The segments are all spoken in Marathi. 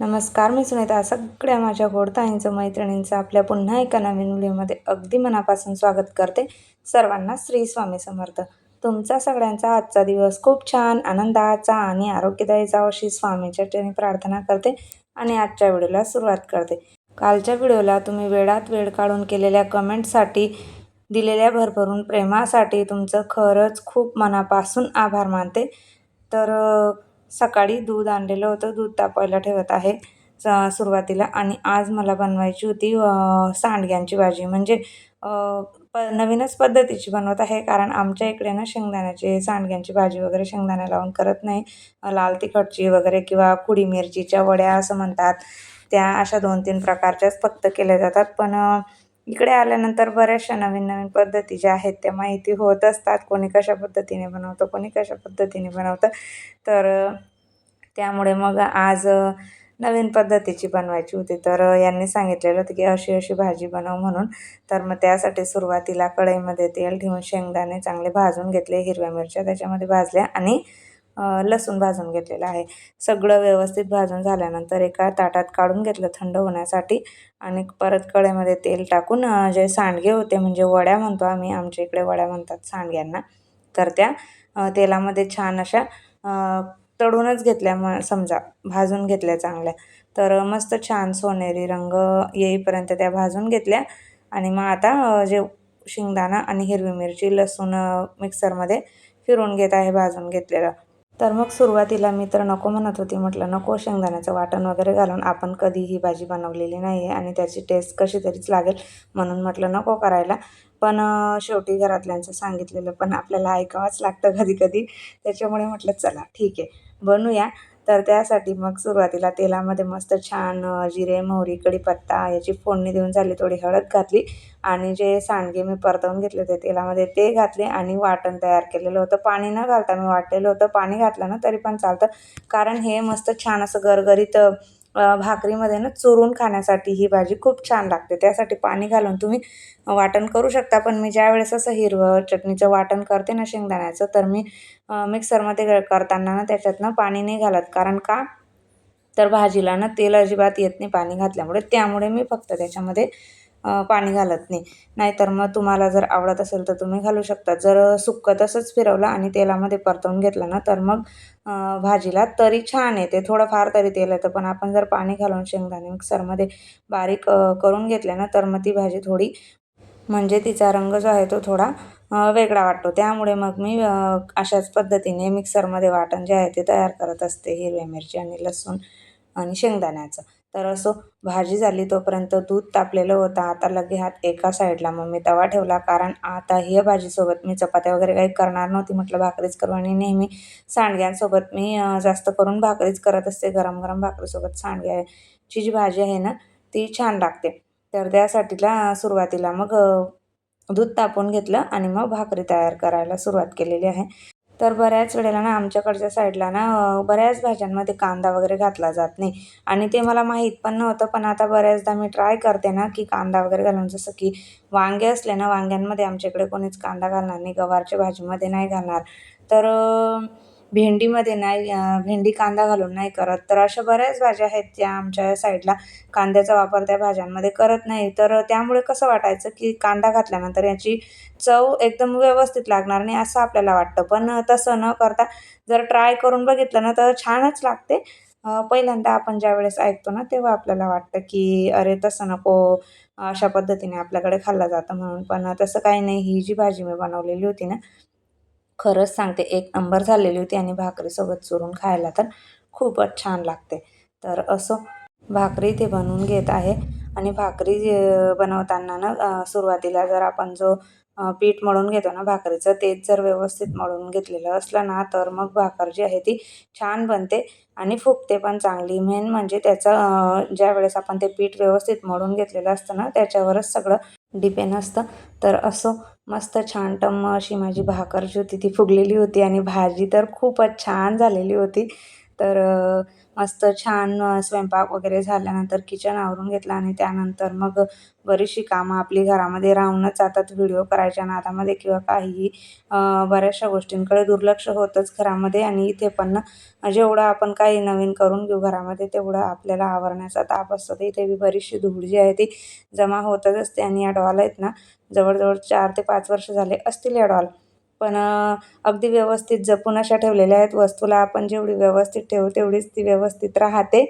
नमस्कार मी सुनीता. सगळ्या माझ्या घोडताईंचं मैत्रिणींचं आपल्या पुन्हा एका नवीन व्हिडिओमध्ये अगदी मनापासून स्वागत करते सर्वांना श्री स्वामी समर्थ. तुमचा सगळ्यांचा आजचा दिवस खूप छान आनंदाचा आणि आरोग्यदायी जावं अशी स्वामीच्या चरणी प्रार्थना करते आणि आजच्या व्हिडिओला सुरुवात करते. कालच्या व्हिडिओला तुम्ही वेळात वेळ काढून केलेल्या कमेंटसाठी दिलेल्या भरभरून प्रेमासाठी तुमचं खरंच खूप मनापासून आभार मानते. तर सकाळी दूध आणलेलं होतं. दूध तापवायला ठेवत आहे स- सुरुवातीला. आणि आज मला बनवायची होती सांडग्यांची भाजी. म्हणजे प नवीनच पद्धतीची बनवत आहे. कारण आमच्या इकडे ना शेंगदाण्याची सांडग्यांची भाजी वगैरे शेंगदाणा लावून करत नाही. लाल तिखटची वगैरे किंवा खुडी मिरचीच्या वड्या असं म्हणतात. त्या अशा दोन तीन प्रकारच्याच फक्त केल्या जातात. पण इकडे आल्यानंतर बऱ्याचशा नवीन नवीन पद्धती ज्या आहेत त्या माहिती होत असतात. कोणी कशा पद्धतीने बनवतं कोणी कशा पद्धतीने बनवतं. तर त्यामुळे मग आज नवीन पद्धतीची बनवायची होती. तर यांनी सांगितलेलं होतं की अशी अशी भाजी बनव म्हणून. तर मग त्यासाठी सुरुवातीला कढईमध्ये तेल ठेवून शेंगदाणे चांगले भाजून घेतले हिरव्या मिरच्या त्याच्यामध्ये भाजल्या आणि लसूण भाजून घेतलेलं आहे. सगळं व्यवस्थित भाजून झाल्यानंतर एका ताटात काढून घेतलं थंड होण्यासाठी आणि परत कढईमध्ये तेल टाकून जे सांडगे होते म्हणजे वड्या म्हणतो आम्ही आमच्या इकडे वड्या म्हणतात सांडग्यांना तर त्या तेलामध्ये छान अशा तळूनच घेतल्या मग समजा भाजून घेतल्या चांगल्या तर मस्त छान सोनेरी रंग येईपर्यंत त्या भाजून घेतल्या आणि मग आता जे शेंगदाणा आणि हिरवी मिरची लसूण मिक्सरमध्ये फिरून घेत आहे भाजून घेतलेलं. तर मग सुरुवातीला मी तर नको म्हणत होती. म्हटलं नको शेंगदाण्याचं वाटण वगैरे घालून आपण कधी ही भाजी बनवलेली नाही आहे आणि त्याची टेस्ट कशी तरीच लागेल. म्हणून म्हटलं नको करायला. पण शेवटी घरातल्यांचं सांगितलेलं पण आपल्याला ऐकावंच लागतं कधी कधी त्याच्यामुळे म्हटलं चला ठीक आहे बनूया. तर त्यासाठी मग सुरुवातीला तेलामध्ये मस्त छान जिरे मोहरी कढीपत्ता याची फोडणी देऊन झाली थोडी हळद घातली आणि जे सांडगे मी परतवून घेतले होते तेलामध्ये ते घातले आणि वाटण तयार केलेलं होतं. पाणी न घालता मी वाटलेलं होतं पाणी घातलं ना तरी पण चालतं. कारण हे मस्त छान असं गरगरीत भाकरीमध्ये ना चुरून खाण्यासाठी ही भाजी खूप छान लागते. त्यासाठी पाणी घालून तुम्ही वाटण करू शकता. पण मी ज्यावेळेस असं हिरवं चटणीचं वाटण करते ना शेंगदाण्याचं तर मी मिक्सरमध्ये करताना ना त्याच्यातनं पाणी नाही घालत. कारण का? तर भाजीला ना तेल अजिबात येत नाही पाणी घातल्यामुळे. त्यामुळे मी फक्त त्याच्यामध्ये पाणी घालत नाही. नाहीतर मग तुम्हाला जर आवडत असेल तर तुम्ही घालू शकता. जर सुक्कं तसंच फिरवलं आणि तेलामध्ये परतवून घेतलं ना तर मग भाजीला तरी छान येते. थोडंफार तरी तेल येतं. पण आपण जर पाणी घालून शेंगदाणे मिक्सरमध्ये बारीक करून घेतले ना तर मग ती भाजी थोडी म्हणजे तिचा रंग जो आहे तो थोडा वेगळा वाटतो. त्यामुळे मग मी अशाच पद्धतीने मिक्सरमध्ये वाटण जे आहे ते तयार करत असते हिरव्या मिरची आणि लसूण आणि शेंगदाण्याचं. तर असो भाजी झाली तोपर्यंत दूध तापलेलं होतं. आता लगे हात एका साईडला. मग मी तवा ठेवला कारण आता ही भाजीसोबत मी चपात्या वगैरे काही करणार नव्हती. म्हटलं भाकरीच करू. आणि नेहमी सांडग्यांसोबत मी जास्त करून भाकरीच करत असते. गरम गरम भाकरीसोबत सांडग्याची जी भाजी आहे ना ती छान लागते. तर त्यासाठीला सुरुवातीला मग दूध तापवून घेतलं आणि मग भाकरी तयार करायला सुरुवात केलेली आहे. तर बऱ्याच वेळेला ना आमच्याकडच्या साईडला ना बऱ्याच भाज्यांमध्ये कांदा वगैरे घातला जात नाही. आणि ते मला माहीत पण नव्हतं पण आता बऱ्याचदा मी ट्राय करते ना की कांदा वगैरे घालून. जसं की वांगे असले ना वांग्यांमध्ये आमच्याकडे कोणीच कांदा घालणार नाही गवारच्या भाजीमध्ये नाही घालणार. तर भेंडीमध्ये नाही भेंडी कांदा घालून नाही करत. तर अशा बऱ्याच भाज्या आहेत ज्या आमच्या साईडला. कांद्याचा वापर त्या भाज्यांमध्ये करत नाही. तर त्यामुळे कसं वाटायचं की कांदा घातल्यानंतर याची चव एकदम व्यवस्थित लागणार नाही असं आपल्याला वाटतं. पण तसं न करता जर ट्राय करून बघितलं ना तर छानच लागते. पहिल्यांदा आपण ज्यावेळेस ऐकतो ना तेव्हा आपल्याला वाटतं की अरे तसं नको अशा पद्धतीने आपल्याकडे खाल्लं जातं म्हणून. पण तसं काही नाही. ही जी भाजी मी बनवलेली होती ना खरंच सांगते एक नंबर झालेली होती आणि भाकरीसोबत चुरून खायला तर खूपच छान लागते. तर असं भाकरी ते बनवून घेत आहे आणि भाकरी बनवताना ना सुरुवातीला जर आपण जो पीठ मळून घेतो ना भाकरीचं तेच जर व्यवस्थित मळून घेतलेलं असलं ना तर मग भाकर जी आहे ती छान बनते आणि फुगते पण चांगली. मेन म्हणजे त्याचं ज्या ज्यावेळेस आपण ते पीठ व्यवस्थित मळून घेतलेलं असतं ना त्याच्यावरच सगळं डिपेंड असतं. तर असं मस्त छान टम्म अशी माझी भाकर जी होती ती फुगलेली होती आणि भाजी तर खूपच छान झालेली होती. तर मस्त छान स्वयंपाक वगैरे झाल्यानंतर किचन आवरून घेतलं आणि त्यानंतर मग बरीचशी कामं आपली घरामध्ये राहूनच जातात. व्हिडिओ करायच्या नादामध्ये किंवा काहीही बऱ्याचशा गोष्टींकडे दुर्लक्ष होतंच घरामध्ये आणि इथे पण जेवढं आपण काही नवीन करून घेऊ घरामध्ये तेवढं आपल्याला आवरण्याचा ताप असतो. तर इथे बी बरीचशी धूळ जी आहे ती जमा होतच असते आणि या डॉल आहेत ना जवळजवळ चार ते पाच वर्ष झाले असतील या डॉल पण अगदी व्यवस्थित जपून अशा ठेवलेल्या आहेत. वस्तूला आपण जेवढी व्यवस्थित ठेवू तेवढीच ती व्यवस्थित राहते.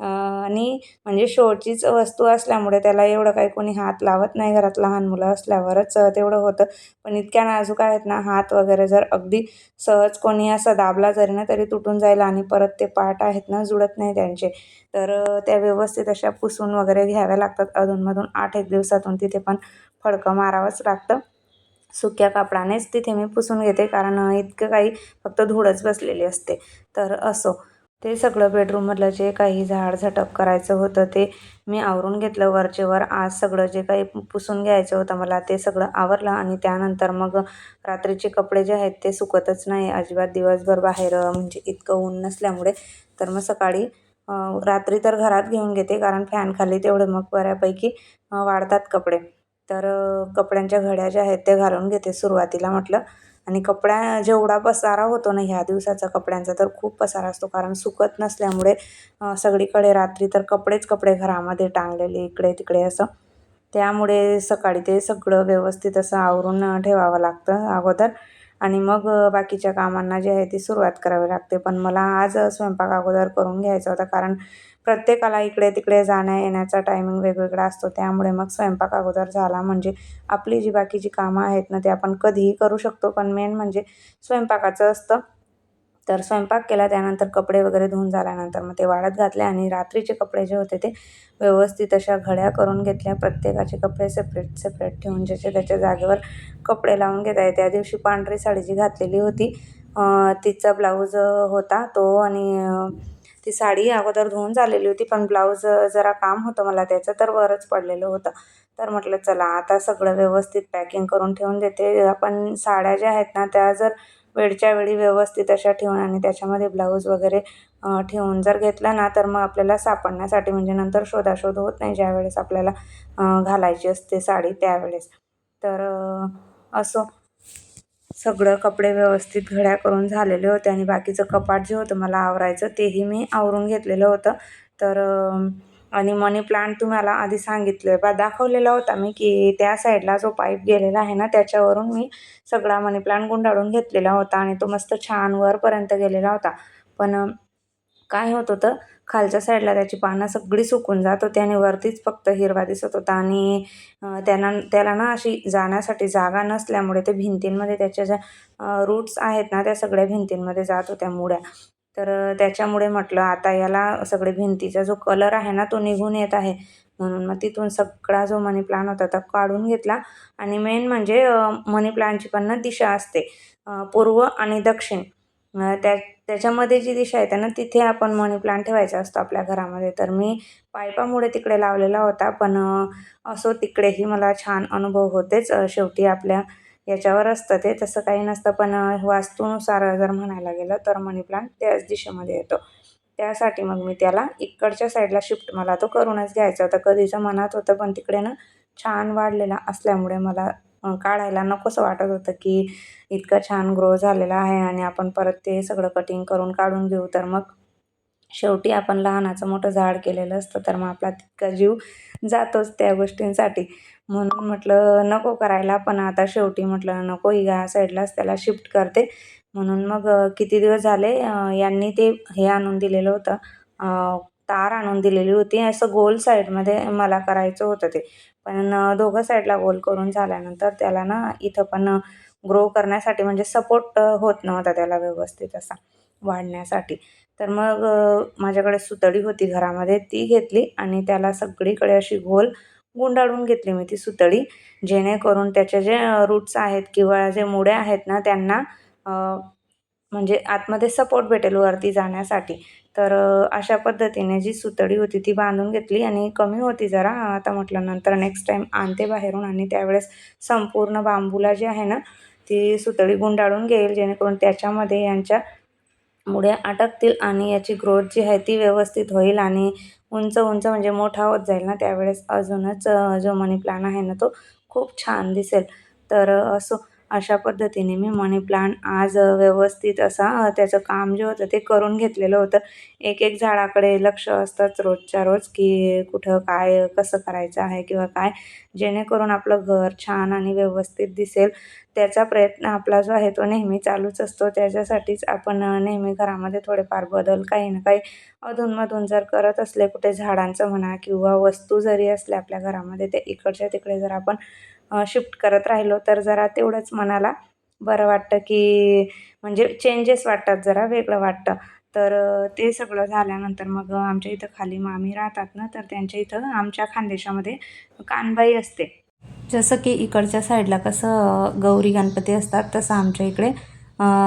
आणि म्हणजे शोचीच वस्तू असल्यामुळे त्याला एवढं काही कोणी हात लावत नाही. घरात लहान मुलं असल्यावरच तेवढं होतं. पण इतक्या नाजूक आहेत ना हात वगैरे जर अगदी सहज कोणी असा दाबला जरी ना तरी तुटून जाईल आणि परत ते पार्ट आहेत ना जुळत नाही त्यांचे. तर त्या व्यवस्थित अशा पुसून वगैरे घ्याव्या लागतात. अधूनमधून आठ एक दिवसातून तिथे पण फडकं मारावंच लागतं. सुक्या कापडानेच तिथे मी पुसून घेते कारण इतकं काही फक्त धूळच बसलेली असते. तर असो. ते सगळं बेडरूममधलं जे काही झाड झटप करायचं होतं ते मी आवरून घेतलं वरचेवर आज सगळं जे काही पुसून घ्यायचं होतं मला ते सगळं आवरलं आणि त्यानंतर मग रात्रीचे कपडे जे आहेत ते सुकतच नाही. अजिबात दिवसभर बाहेर म्हणजे इतकं ऊन नसल्यामुळे. तर मग सकाळी रात्री तर घरात घेऊन घेते कारण फॅनखाली तेवढे मग बऱ्यापैकी वाढतात कपडे. तर कपड्यांच्या घड्या ज्या आहेत त्या घालून घेते सुरुवातीला म्हटलं. आणि कपड्या जेवढा पसारा होतो ना ह्या दिवसाचा कपड्यांचा तर खूप पसारा असतो. कारण सुकत नसल्यामुळे सगळीकडे रात्री तर कपडेच कपडे घरामध्ये टांगलेले इकडे तिकडे असं. त्यामुळे सकाळी ते सगळं व्यवस्थित असं आवरून ठेवावं लागतं अगोदर. आणि मग बाकीच्या कामांना जे आहे ती सुरुवात करावी लागते. पण मला आज स्वयंपाक अगोदर करून घ्यायचा होता. कारण प्रत्येकाला इकडे तिकडे जाण्या येण्याचा टायमिंग वेगवेगळा असतो. त्यामुळे मग स्वयंपाक अगोदर झाला म्हणजे आपली जी बाकीची कामं आहेत ना ते आपण कधीही करू शकतो. पण मेन म्हणजे स्वयंपाकाचं असतं. तर स्वयंपाक केला त्यानंतर कपडे वगैरे धुवून झाल्यानंतर मग ते वाळत घातले आणि रात्रीचे कपडे जे होते ते व्यवस्थित अशा घड्या करून घेतल्या. प्रत्येकाचे कपडे सेपरेट सेपरेट ठेवून ज्याच्या त्याच्या जागेवर कपडे लावून घेत आहे त्या दिवशी पांढरी साडी जी घातलेली होती तिचा ब्लाऊज होता तो आणि ती साडी अगोदर धुवून झालेली होती पण ब्लाऊज जरा काम होतं मला त्याचं तर वरच पडलेलं होतं. तर म्हटलं चला आता सगळं व्यवस्थित पॅकिंग करून ठेवून देते. आपण साड्या ज्या आहेत ना त्या जर वेळच्या वेळी व्यवस्थित अशा ठेवून आणि त्याच्यामध्ये ब्लाऊज वगैरे ठेवून जर घेतला ना तर मग आपल्याला सापडण्यासाठी म्हणजे नंतर शोधाशोध होत नाही ज्यावेळेस आपल्याला घालायची असते साडी त्यावेळेस. तर असं असो सगळं कपडे व्यवस्थित घड्या करून झालेले होते आणि बाकीचं कपाट जे होतं मला आवरायचं तेही मी आवरून घेतलेलं होतं. तर आणि मनी प्लांट तुम्हाला आधी सांगितलं बा दाखवलेला होता मी की त्या साईडला जो पाईप गेलेला आहे ना त्याच्यावरून मी सगळा मनी प्लांट गुंडाळून घेतलेला होता आणि तो मस्त छान वरपर्यंत गेलेला होता. पण काय होत होतं खालच्या साईडला त्याची पानं सगळी सुकून जात होती आणि वरतीच फक्त हिरवा दिसत होता आणि त्यांना त्याला ना अशी जाण्यासाठी जागा नसल्यामुळे ते भिंतींमध्ये त्याच्या ज्या रूट्स आहेत ना त्या सगळ्या भिंतींमध्ये जात होत्या मुळ्या. तर त्याच्यामुळे म्हटलं आता याला सगळे भिंतीचा जो कलर आहे ना तो निघून येत आहे. म्हणून मग तिथून सगळा जो मनी प्लांट होता तो काढून घेतला. आणि मेन म्हणजे मनी प्लांटची पण ना दिशा असते पूर्व आणि दक्षिण. त्या त्याच्यामध्ये जी दिशा येते ना तिथे आपण मनी प्लांट ठेवायचा असतो आपल्या घरामध्ये. तर मी पायपामुळे तिकडे लावलेला होता पण असो तिकडेही मला छान अनुभव होतेच शेवटी आपल्या याच्यावर असतं ते. तसं काही नसतं. पण वास्तूनुसार जर म्हणायला गेलं तर मनी प्लांट त्याच दिशेमध्ये येतो. त्यासाठी मग मी त्याला इकडच्या साईडला शिफ्ट मला तो करूनच घ्यायचा होता. कधीचं मनात होतं पण तिकडे ना छान वाढलेला असल्यामुळे मला काढायला नकोसं वाटत होतं की इतकं छान ग्रो झालेला आहे आणि आपण परत ते सगळं कटिंग करून काढून घेऊ. तर मग शेवटी आपण लहानाचं मोठं झाड केलेलं असतं तर मग आपला तितका जीव जातोच त्या गोष्टींसाठी. म्हणून म्हटलं नको करायला पण आता शेवटी म्हटलं नको ही ह्या साईडलाच त्याला शिफ्ट करते. म्हणून मग किती दिवस झाले यांनी ते हे आणून दिलेलं होतं तार आणून दिलेली होती असं गोल साईडमध्ये मला करायचं होतं ते. पण दोघं साईडला गोल करून झाल्यानंतर त्याला ना इथं पण ग्रो करण्यासाठी म्हणजे सपोर्ट होत नव्हता त्याला व्यवस्थित असा वाढण्यासाठी. तर मग माझ्याकडे सुतळी होती घरामध्ये ती घेतली आणि त्याला सगळीकडे अशी गोल गुंडाळून घेतली मी ती सुतळी. जेणेकरून त्याचे जे रूट्स आहेत किंवा जे मुळ्या आहेत ना त्यांना म्हणजे आतमध्ये सपोर्ट भेटेल वरती जाण्यासाठी. तर अशा पद्धतीने जी सुतळी होती ती बांधून घेतली आणि कमी होती जरा. आता म्हटलं नंतर नेक्स्ट टाईम आणते बाहेरून आणि त्यावेळेस संपूर्ण बांबूला जी आहे ना ती सुतळी गुंडाळून घेईल. जेणेकरून त्याच्यामध्ये यांच्या मुळे अटकतील आणि याची ग्रोथ जी आहे ती व्यवस्थित होईल आणि उंच उंच म्हणजे मोठा होत जाईल ना त्यावेळेस अजूनच जो मनी प्लॅन आहे ना तो खूप छान दिसेल. तर असो अशा पद्धतीने मी मनी प्लांट आज व्यवस्थित असा त्याचं काम जे होतं ते करून घेतलेलं होतं. एक एक झाडाकडे लक्ष असतंच रोजच्या रोज की कुठं काय कसं करायचं आहे किंवा काय जेणेकरून आपलं घर छान आणि व्यवस्थित दिसेल. त्याचा प्रयत्न आपला जो आहे तो नेहमी चालूच असतो. त्याच्यासाठीच आपण नेहमी घरामध्ये थोडेफार बदल काही ना काही अधूनमधून जर करत असले कुठे झाडांचं म्हणा किंवा वस्तू जरी असल्या आपल्या घरामध्ये ते इकडच्या तिकडे जर आपण शिफ्ट करत राहिलो तर जरा तेवढंच मनाला बरं वाटतं की म्हणजे चेंजेस वाटतात जरा वेगळं वाटतं. तर ते सगळं झाल्यानंतर मग आमच्या इथं खाली मामी राहतात ना तर त्यांच्या इथं आमच्या खानदेशामध्ये कानबाई असते. जसं की इकडच्या साईडला कसं गौरी गणपती असतात तसं आमच्या इकडे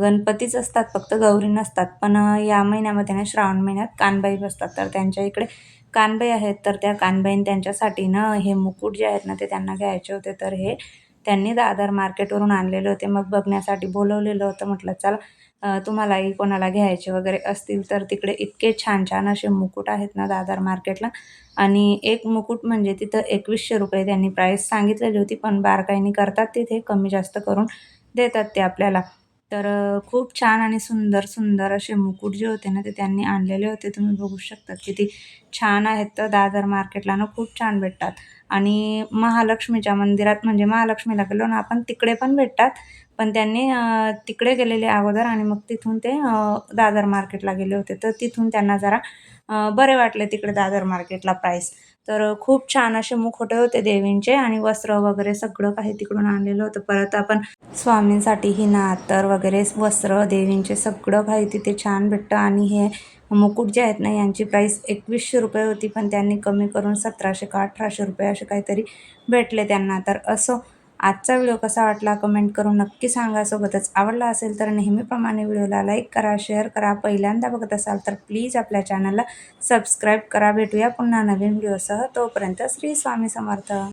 गणपतीच असतात फक्त गौरी नसतात. पण या महिन्यामध्ये ना श्रावण महिन्यात कानबाई बसतात. तर त्यांच्या इकडे कानबाई आहेत. तर त्या कानबाईन त्यांच्यासाठी ना हे मुकुट जे आहेत ना ते त्यांना घ्यायचे होते. तर हे त्यांनी दादर मार्केटवरून आणलेले होते. मग बघण्यासाठी बोलवलेलं होतं. म्हटलं चला तुम्हालाही कोणाला घ्यायचे वगैरे असतील तर तिकडे इतके छान छान असे मुकुट आहेत ना दादर मार्केटला. आणि एक मुकुट म्हणजे तिथं एकवीसशे रुपये त्यांनी प्राईस सांगितलेली होती. पण बारकाईनी करतात तिथे कमी जास्त करून देतात ते आपल्याला. तर खूप छान आणि सुंदर सुंदर असे मुकुट जे होते ना ते त्यांनी आणलेले होते. तुम्ही बघू शकता किती छान आहेत तर दादर मार्केटला ना खूप छान भेटतात. आणि महालक्ष्मीच्या मंदिरात म्हणजे महालक्ष्मीला गेलो ना आपण तिकडे पण भेटतात. पण त्यांनी तिकडे गेलेले अगोदर आणि मग तिथून ते दादर मार्केटला गेले होते. तर तिथून त्यांना जरा बरे वाटले तिकडे दादर मार्केटला प्राईस तर खूप छान असे मुखवटे होते देवींचे आणि वस्त्र वगैरे सगळं काही तिकडून आणलेलं होतं. परत आपण स्वामींसाठी ही नातर वगैरे वस्त्र देवींचे सगळं काही तिथे छान भेटतं. आणि हे मुकुट जे आहेत ना यांची प्राईस एकवीसशे रुपये होती पण त्यांनी कमी करून सतराशे का अठराशे रुपये असे काहीतरी भेटले त्यांना. तर असं आजचा व्हिडिओ कसा वाटला कमेंट करून नक्की सांगा. सोबतच आवडला असेल तर नेहमीप्रमाणे व्हिडिओला लाईक करा शेअर करा. पहिल्यांदा बघत असाल तर प्लीज आपल्या चॅनलला सबस्क्राईब करा. भेटूया पुन्हा नवीन व्हिडिओसह. तोपर्यंत श्री स्वामी समर्थ.